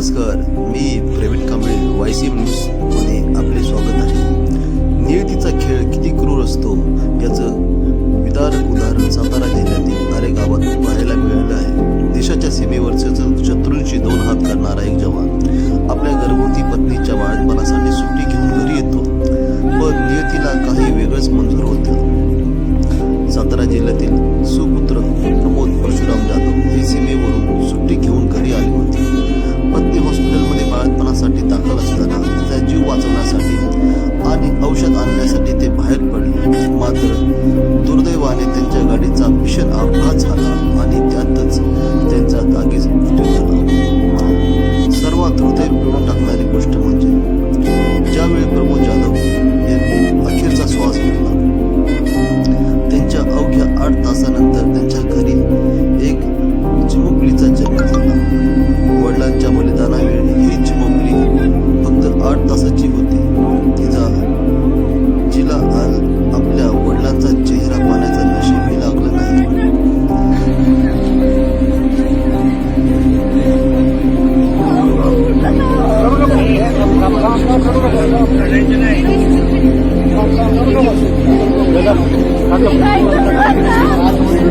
नमस्कार मी Praveen Kamble Y C M न्यूजमध्ये आपले स्वागत आहे. नियतीचा खेळ किती क्रूर असतो याचं विदारक उदाहरण सातारा जिल्ह्यातील आरे गावात पाहायला मिळालं आहे. देशाच्या सीमेवर शत्रूंशी दोन हात करणारा एक जवान आपल्या गर्भवती पत्नीच्या बाळपणासाठी सुट्टी घेऊन घरी Abhajala.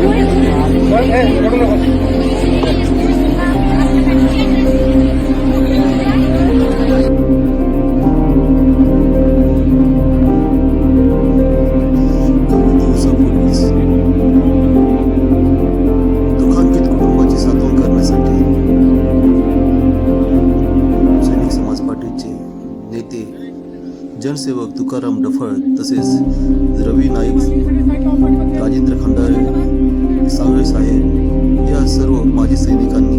दोन जनसेवक तुकाराम डफळ तसेच रवी नाईक राजेंद्र खंडारे सांगळे साहेब या सर्व माजी सैनिकांनी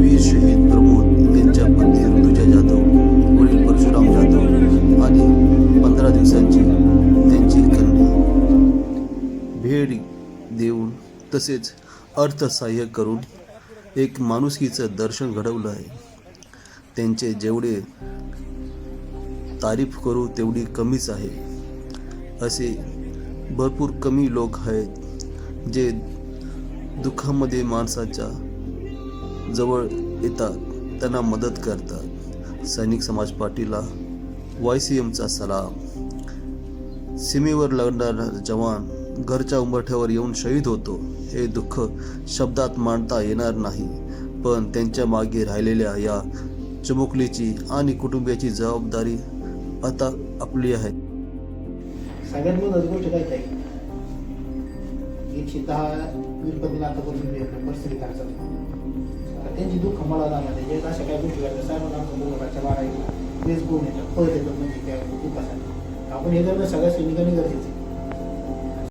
वीर शहीद प्रमोद यांच्या पत्नी ऋतुजा जाधव वडील परशुराम जाधव आणि पंधरा दिवसांची त्यांची कन्या. भेट देऊन तसेच अर्थसहाय्य करून एक माणुसकीचं दर्शन घडवलं आहे. त्यांचे जेवढे तारीफ करू तेवढी कमीच आहे. असे भरपूर कमी लोक आहेत जे दुःखामध्ये माणसाच्या जवळ येतात त्यांना मदत करतात. सैनिक समाज पार्टीला वाय सी एमचा सलाम. सीमेवर लढणारा जवान घरच्या उंबरठ्यावर येऊन शहीद होतो हे दुःख शब्दात मांडता येणार नाही पण त्यांच्या मागे राहिलेल्या या चिमुकलीची आणि कुटुंबियाची जबाबदारी आता आपली आहे. सगळ्यात महत्वाची गोष्ट काय काय एकशे दहा वीरपतीला आतापर्यंत परिस्थिती खर्च त्यांची दुःख मला जाणार आहे जे अशा काय गोष्टी करतात साहेबांना आमच्या मुलाच्या वाढायला वेस गुण येतात पळत येतात म्हणजे त्या दुःखासाठी आपण हे करणं सगळ्या सैनिकांनी गरजेचं आहे.